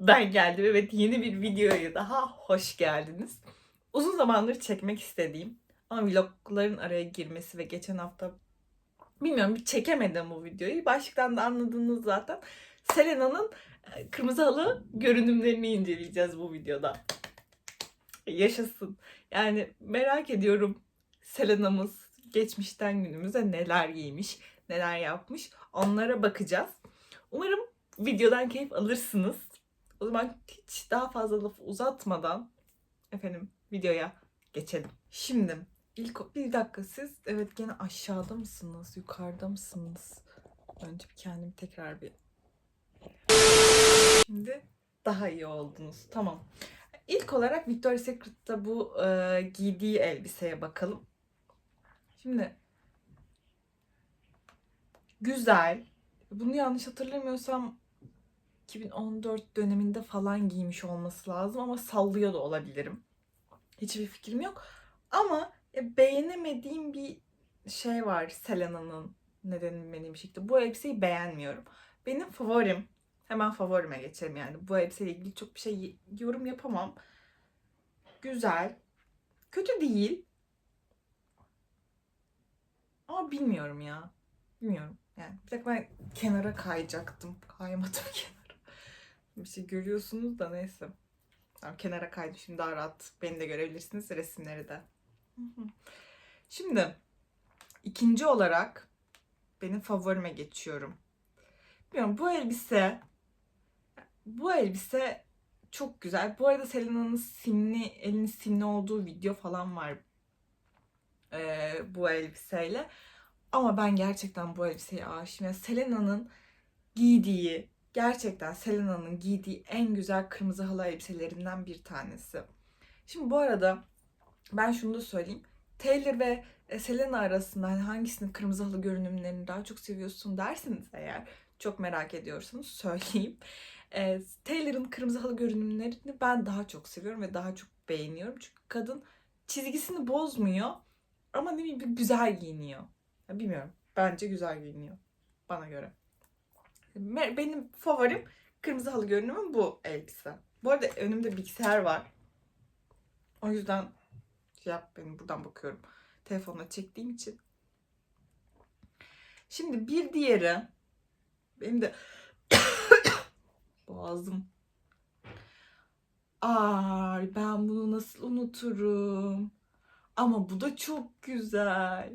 Ben geldim. Evet yeni bir videoya daha hoş geldiniz. Uzun zamandır çekmek istediğim ama vlogların araya girmesi ve geçen hafta bilmiyorum bir çekemedim bu videoyu. Başlıktan da anladınız zaten. Selena'nın e, kırmızı halı görünümlerini inceleyeceğiz bu videoda. Yaşasın. Yani merak ediyorum Selena'mız geçmişten günümüze neler giymiş, neler yapmış. Onlara bakacağız. Umarım videodan keyif alırsınız. O zaman hiç daha fazla lafı uzatmadan efendim videoya geçelim. Şimdi ilk bir dakika siz evet gene aşağıda mısınız, yukarıda mısınız? Önce bir kendimi tekrar bir Şimdi daha iyi oldunuz. Tamam. İlk olarak Victoria's Secret'ta bu e, giydiği elbiseye bakalım. Şimdi güzel. Bunu yanlış hatırlamıyorsam 2014 döneminde falan giymiş olması lazım ama sallıyor da olabilirim. Hiçbir fikrim yok. Ama e, beğenemediğim bir şey var Selena'nın nedeni benim şekilde. Bu elbiseyi beğenmiyorum. Benim favorim. Hemen favorime geçelim yani. Bu elbiseyle ilgili çok bir şey yorum yapamam. Güzel. Kötü değil. Ama bilmiyorum ya. Bilmiyorum. Yani bir dakika ben kenara kayacaktım. Kaymadım kenara. Bir şey görüyorsunuz da neyse. Tamam, kenara kaydım. Şimdi daha rahat beni de görebilirsiniz. Resimleri de. Şimdi ikinci olarak benim favorime geçiyorum. Bilmiyorum bu elbise bu elbise çok güzel. Bu arada Selena'nın simli, elinin simli olduğu video falan var ee, bu elbiseyle. Ama ben gerçekten bu elbiseye aşığım. Yani Selena'nın giydiği, gerçekten Selena'nın giydiği en güzel kırmızı halı elbiselerinden bir tanesi. Şimdi bu arada ben şunu da söyleyeyim. Taylor ve e, Selena arasında hani hangisinin kırmızı halı görünümlerini daha çok seviyorsun derseniz eğer çok merak ediyorsanız söyleyeyim. E, Taylor'ın kırmızı halı görünümlerini ben daha çok seviyorum ve daha çok beğeniyorum. Çünkü kadın çizgisini bozmuyor ama ne bileyim güzel giyiniyor. Ya bilmiyorum. Bence güzel giyiniyor. Bana göre. Benim favorim kırmızı halı görünümü bu elbise. Bu arada önümde bilgisayar var. O yüzden şey yap buradan bakıyorum. Telefonla çektiğim için. Şimdi bir diğeri benim de boğazım. Ay ben bunu nasıl unuturum? Ama bu da çok güzel.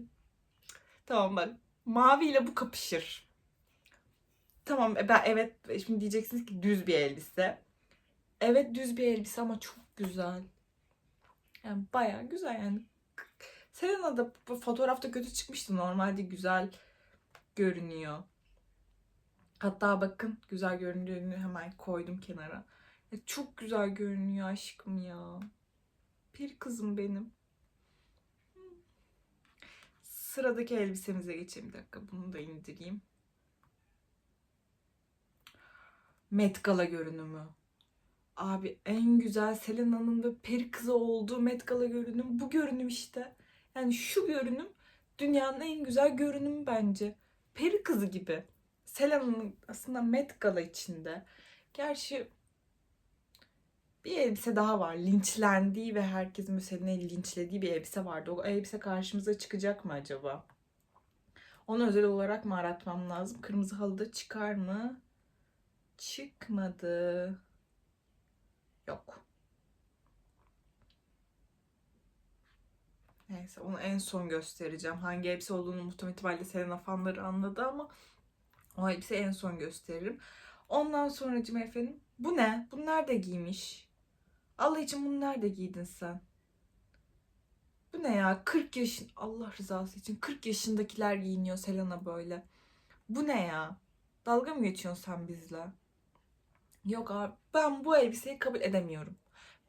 Tamam bak. Mavi ile bu kapışır. Tamam e, ben evet şimdi diyeceksiniz ki düz bir elbise. Evet düz bir elbise ama çok güzel. Yani bayağı güzel yani. Selena da fotoğrafta kötü çıkmıştı. Normalde güzel görünüyor. Hatta bakın güzel göründüğünü hemen koydum kenara. Ya çok güzel görünüyor aşkım ya. Bir kızım benim. Sıradaki elbisemize geçelim bir dakika. Bunu da indireyim. Met Gala görünümü. Abi en güzel Selena'nın ve peri kızı olduğu Met Gala görünüm bu görünüm işte. Yani şu görünüm dünyanın en güzel görünümü bence. Peri kızı gibi. Selena'nın aslında Met Gala içinde. Gerçi bir elbise daha var. Linçlendiği ve herkesin Selena'yı linçlediği bir elbise vardı. O elbise karşımıza çıkacak mı acaba? Onu özel olarak mı aratmam lazım? Kırmızı halıda çıkar mı? Çıkmadı. Yok. Neyse onu en son göstereceğim. Hangi elbise olduğunu muhtemelen itibariyle Selena fanları anladı ama o elbise en son gösteririm. Ondan sonracığım efendim. Bu ne? Bunu nerede giymiş? Allah için bunu nerede giydin sen? Bu ne ya? 40 yaşın Allah rızası için 40 yaşındakiler giyiniyor Selena böyle. Bu ne ya? Dalga mı geçiyorsun sen bizle? Yok abi ben bu elbiseyi kabul edemiyorum.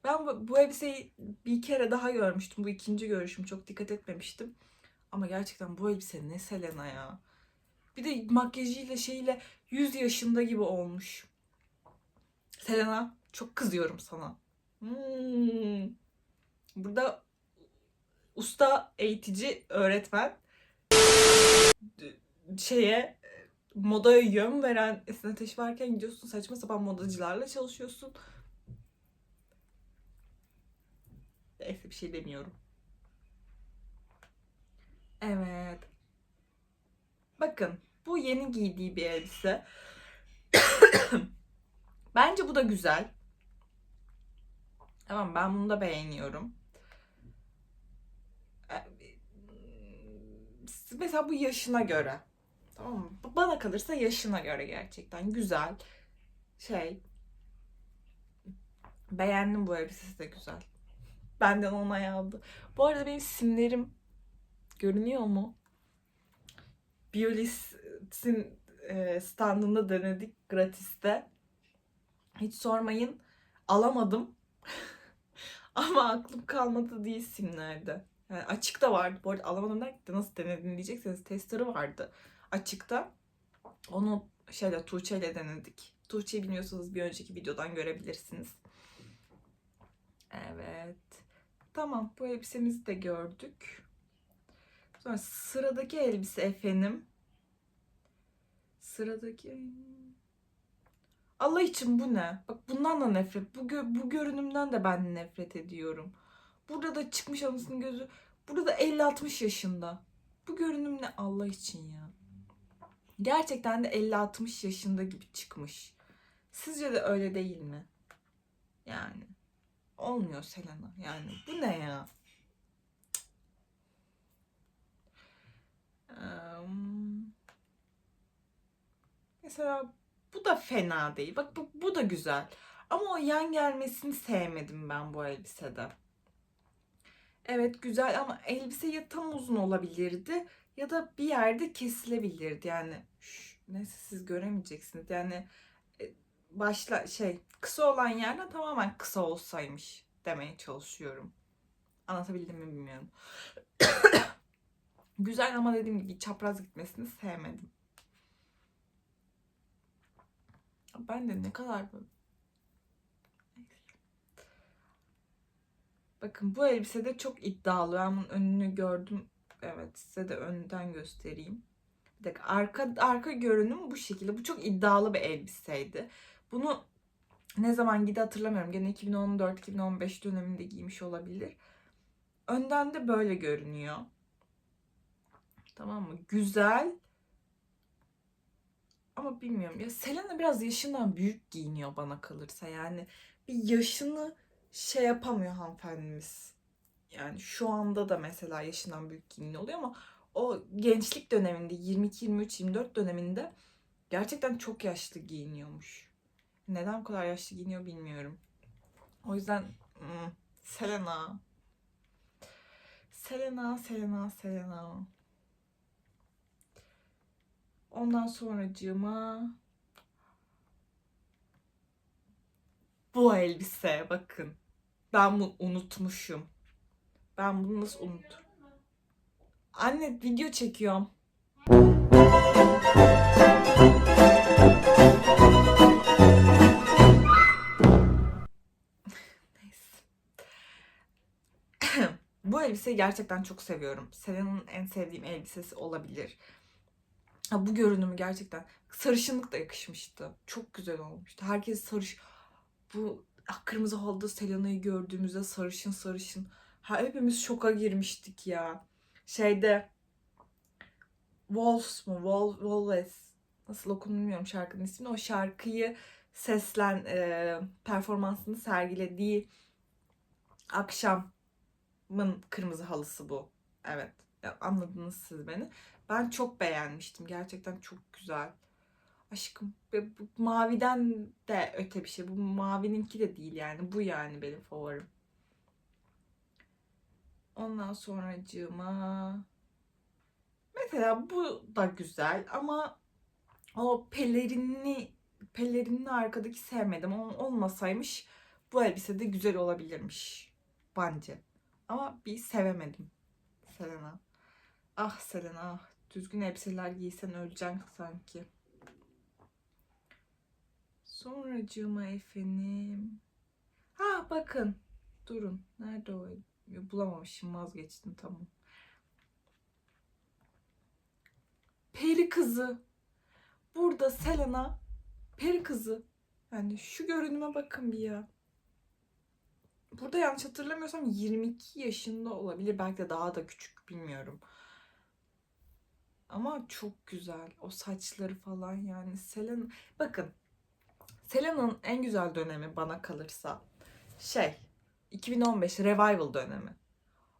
Ben bu, bu elbiseyi bir kere daha görmüştüm. Bu ikinci görüşüm. Çok dikkat etmemiştim. Ama gerçekten bu elbise ne Selena ya. Bir de makyajıyla şeyle 100 yaşında gibi olmuş. Selena çok kızıyorum sana. Hmm. Burada usta eğitici öğretmen şeye modaya yön veren Esin Ateş varken gidiyorsun saçma sapan modacılarla çalışıyorsun. Neyse bir şey demiyorum. Evet. Bakın bu yeni giydiği bir elbise. Bence bu da güzel. Tamam ben bunu da beğeniyorum. Ee, Mesela bu yaşına göre. Tamam mı? Bana kalırsa yaşına göre gerçekten güzel. Şey. Beğendim bu elbisesi de güzel. Benden onay aldı. Bu arada benim simlerim görünüyor mu? Biolis'in e, standında denedik gratiste. Hiç sormayın. Alamadım. Ama aklım kalmadı değil simlerde. Yani açık da vardı. Bu arada alamadım derken de nasıl denedin diyecekseniz testleri vardı açıkta. Onu şeyle Tuğçe ile denedik. Tuğçe'yi bilmiyorsanız bir önceki videodan görebilirsiniz. Evet. Tamam bu elbisemizi de gördük. Sonra sıradaki elbise efendim. Sıradaki... Allah için bu ne? Bak bundan da nefret. Bu, gö- bu görünümden de ben nefret ediyorum. Burada da çıkmış anasının gözü. Burada da 50-60 yaşında. Bu görünüm ne Allah için ya. Gerçekten de 50-60 yaşında gibi çıkmış. Sizce de öyle değil mi? Yani. Olmuyor Selena. Yani bu ne ya? Eee, Mesela bu da fena değil. Bak bu, bu da güzel. Ama o yan gelmesini sevmedim ben bu elbisede. Evet güzel ama elbise ya tam uzun olabilirdi ya da bir yerde kesilebilirdi. Yani şş, neyse siz göremeyeceksiniz. Yani e, başla şey kısa olan yerden tamamen kısa olsaymış demeye çalışıyorum. Anlatabildim mi bilmiyorum. Güzel ama dediğim gibi çapraz gitmesini sevmedim. Ben de ne kadar. Bakın bu elbise de çok iddialı. Ben bunun önünü gördüm. Evet size de önden göstereyim. Bir dakika arka, arka görünüm bu şekilde. Bu çok iddialı bir elbiseydi. Bunu ne zaman gidi hatırlamıyorum. Gene 2014-2015 döneminde giymiş olabilir. Önden de böyle görünüyor. Tamam mı? Güzel. Ama bilmiyorum. Ya Selena biraz yaşından büyük giyiniyor bana kalırsa. Yani bir yaşını şey yapamıyor hanımefendimiz. Yani şu anda da mesela yaşından büyük giyiniyor oluyor ama o gençlik döneminde 22, 23, 24 döneminde gerçekten çok yaşlı giyiniyormuş. Neden bu kadar yaşlı giyiniyor bilmiyorum. O yüzden hmm, Selena. Selena, Selena, Selena. Ondan sonracığıma bu elbise bakın. Ben bunu unutmuşum. Ben bunu nasıl unuturum? Anne video çekiyorum. Bu elbiseyi gerçekten çok seviyorum. Selena'nın en sevdiğim elbisesi olabilir. Ha, bu görünümü gerçekten sarışınlık da yakışmıştı. Çok güzel olmuştu. Herkes sarış bu kırmızı halıda Selena'yı gördüğümüzde sarışın sarışın. Ha, hepimiz şoka girmiştik ya. Şeyde Wolves mu? Wol, Wolves. Nasıl okunuyor bilmiyorum şarkının ismini. O şarkıyı seslen e, performansını sergilediği akşamın kırmızı halısı bu. Evet. Anladınız siz beni. Ben çok beğenmiştim. Gerçekten çok güzel. Aşkım bu maviden de öte bir şey. Bu mavininki de değil yani. Bu yani benim favorim. Ondan sonracığıma mesela bu da güzel ama o pelerinli pelerinli arkadaki sevmedim. O olmasaymış bu elbise de güzel olabilirmiş bence. Ama bir sevemedim Selena. Ah Selena ah. Düzgün elbiseler giysen öleceksin sanki. Sonracığıma efendim. Ha bakın. Durun. Nerede o? Bulamamışım vazgeçtim tamam. Peri kızı. Burada Selena peri kızı. Yani şu görünüme bakın bir ya. Burada yanlış hatırlamıyorsam 22 yaşında olabilir. Belki de daha da küçük bilmiyorum. Ama çok güzel. O saçları falan yani. Selena... Bakın. Selena'nın en güzel dönemi bana kalırsa şey 2015 revival dönemi.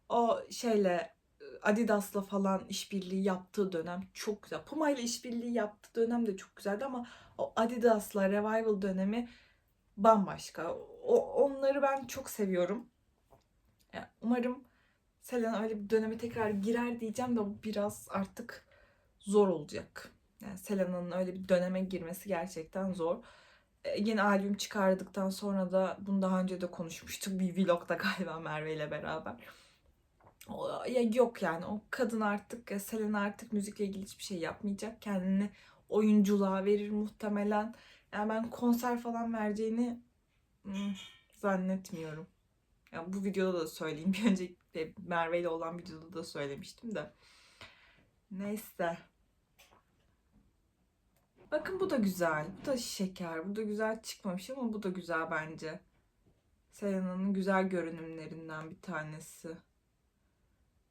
O şeyle Adidas'la falan işbirliği yaptığı dönem çok güzel. Puma ile işbirliği yaptığı dönem de çok güzeldi ama o Adidas'la revival dönemi bambaşka. O, onları ben çok seviyorum. Yani umarım Selena öyle bir döneme tekrar girer diyeceğim de bu biraz artık zor olacak. Yani Selena'nın öyle bir döneme girmesi gerçekten zor. E, yeni albüm çıkardıktan sonra da bunu daha önce de konuşmuştuk bir vlogda galiba Merve ile beraber. O, ya yok yani o kadın artık e, Selena artık müzikle ilgili hiçbir şey yapmayacak. Kendini oyunculuğa verir muhtemelen. Yani ben konser falan vereceğini hmm, zannetmiyorum. Ya bu videoda da söyleyeyim. Bir önceki Merve ile olan videoda da söylemiştim de. Neyse. Bakın bu da güzel. Bu da şeker. Bu da güzel çıkmamış ama bu da güzel bence. Selena'nın güzel görünümlerinden bir tanesi.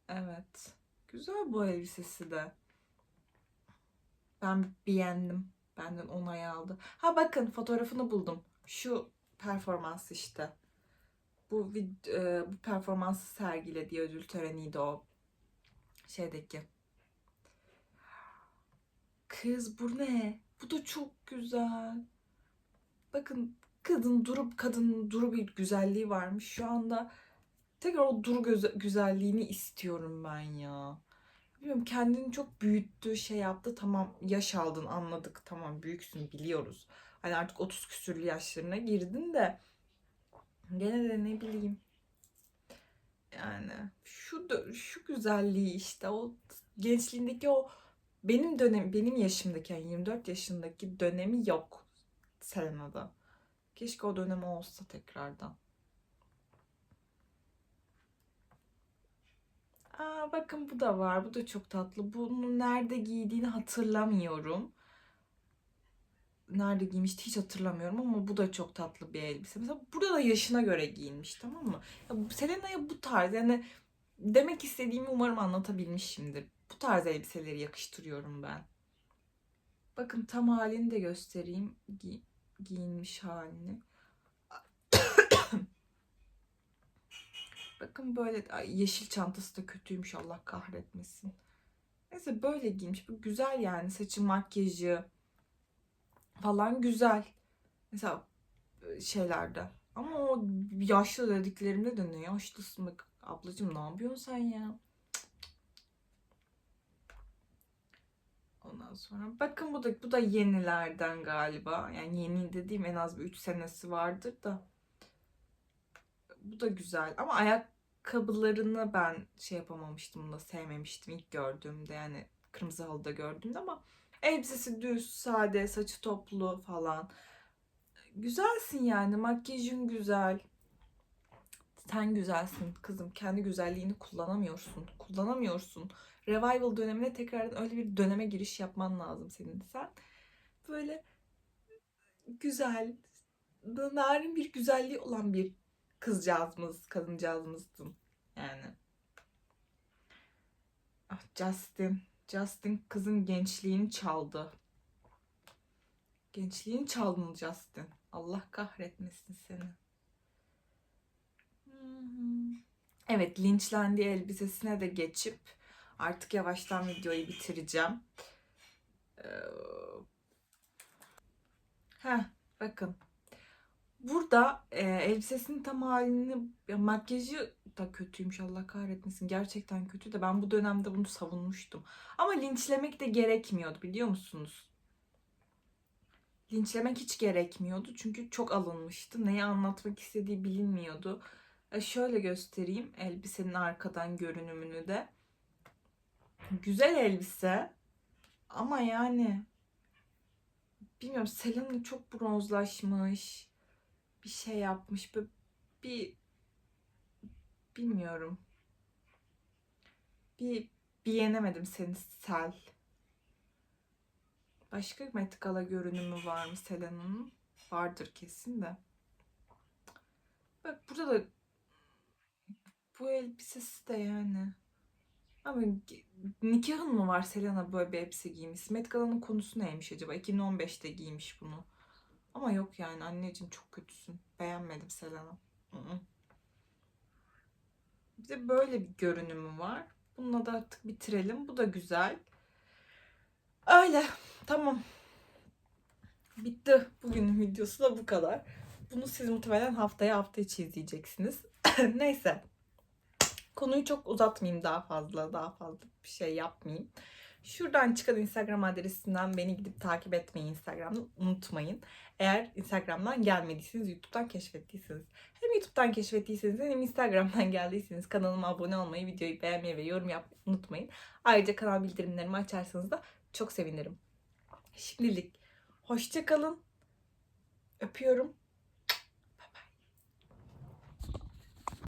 Evet. Güzel bu elbisesi de. Ben beğendim. Benden onay aldı. Ha bakın fotoğrafını buldum. Şu performans işte. Bu e, bu performansı sergilediği ödül töreniydi o. Şeydeki. Kız bu ne? Bu da çok güzel. Bakın kadın durup kadının duru bir güzelliği varmış. Şu anda tekrar o duru göze- güzelliğini istiyorum ben ya. Bilmiyorum kendini çok büyüttü, şey yaptı. Tamam yaş aldın anladık. Tamam büyüksün biliyoruz. Hani artık 30 küsürlü yaşlarına girdin de gene de ne bileyim. Yani şu şu güzelliği işte o gençliğindeki o benim dönem benim yaşımdaki yani 24 yaşındaki dönemi yok Selena'da. Keşke o dönemi olsa tekrardan. Aa, bakın bu da var. Bu da çok tatlı. Bunu nerede giydiğini hatırlamıyorum. Nerede giymişti hiç hatırlamıyorum ama bu da çok tatlı bir elbise. Mesela burada da yaşına göre giyinmiş tamam mı? Ya, Selena'ya bu tarz yani demek istediğimi umarım anlatabilmişimdir. Bu tarz elbiseleri yakıştırıyorum ben. Bakın tam halini de göstereyim. Gi giyinmiş halini. Bakın böyle ay, yeşil çantası da kötüymüş Allah kahretmesin. Neyse böyle giymiş. Bu güzel yani saçı makyajı falan güzel. Mesela e, şeylerde. Ama o yaşlı dediklerimde de ne yaşlısın bak ablacığım ne yapıyorsun sen ya? Ondan sonra bakın bu da bu da yenilerden galiba. Yani yeni dediğim en az bir 3 senesi vardır da. Bu da güzel ama ayakkabılarını ben şey yapamamıştım da sevmemiştim ilk gördüğümde yani kırmızı halıda gördüğümde ama elbisesi düz, sade, saçı toplu falan. Güzelsin yani makyajın güzel. Sen güzelsin kızım. Kendi güzelliğini kullanamıyorsun. Kullanamıyorsun. Revival dönemine tekrardan öyle bir döneme giriş yapman lazım senin. Sen böyle güzel, narin bir güzelliği olan bir kızcağızımız, kadıncağızımızdın. Yani. Ah Justin. Justin kızın gençliğini çaldı. Gençliğini çaldın Justin. Allah kahretmesin seni. Evet linçlendiği elbisesine de geçip artık yavaştan videoyu bitireceğim. Ee... Heh, bakın. Burada e, elbisesinin tam halini, ya makyajı da kötüymüş Allah kahretmesin. Gerçekten kötü de ben bu dönemde bunu savunmuştum. Ama linçlemek de gerekmiyordu biliyor musunuz? Linçlemek hiç gerekmiyordu çünkü çok alınmıştı. Neyi anlatmak istediği bilinmiyordu. E şöyle göstereyim elbisenin arkadan görünümünü de. Güzel elbise ama yani bilmiyorum Selena çok bronzlaşmış. Bir şey yapmış. Bir, bir bilmiyorum. Bir beğenemedim seni Sel. Başka Met Gala görünümü var mı Selena'nın? Vardır kesin de. Bak burada da bu elbisesi de yani. Ama nikahın mı var Selena böyle bir elbise giymiş? Met Gala'nın konusu neymiş acaba? 2015'te giymiş bunu. Ama yok yani anneciğim çok kötüsün. Beğenmedim Selena. Bir de böyle bir görünümü var. Bununla da artık bitirelim. Bu da güzel. Öyle. Tamam. Bitti. Bugünün videosu da bu kadar. Bunu siz muhtemelen haftaya hafta içi izleyeceksiniz. Neyse. Konuyu çok uzatmayayım daha fazla. Daha fazla bir şey yapmayayım. Şuradan çıkan Instagram adresinden beni gidip takip etmeyi Instagram'dan unutmayın. Eğer Instagram'dan gelmediyseniz YouTube'dan keşfettiyseniz. Hem YouTube'dan keşfettiyseniz hem Instagram'dan geldiyseniz kanalıma abone olmayı, videoyu beğenmeyi ve yorum yapmayı unutmayın. Ayrıca kanal bildirimlerimi açarsanız da çok sevinirim. Şimdilik hoşça kalın. Öpüyorum.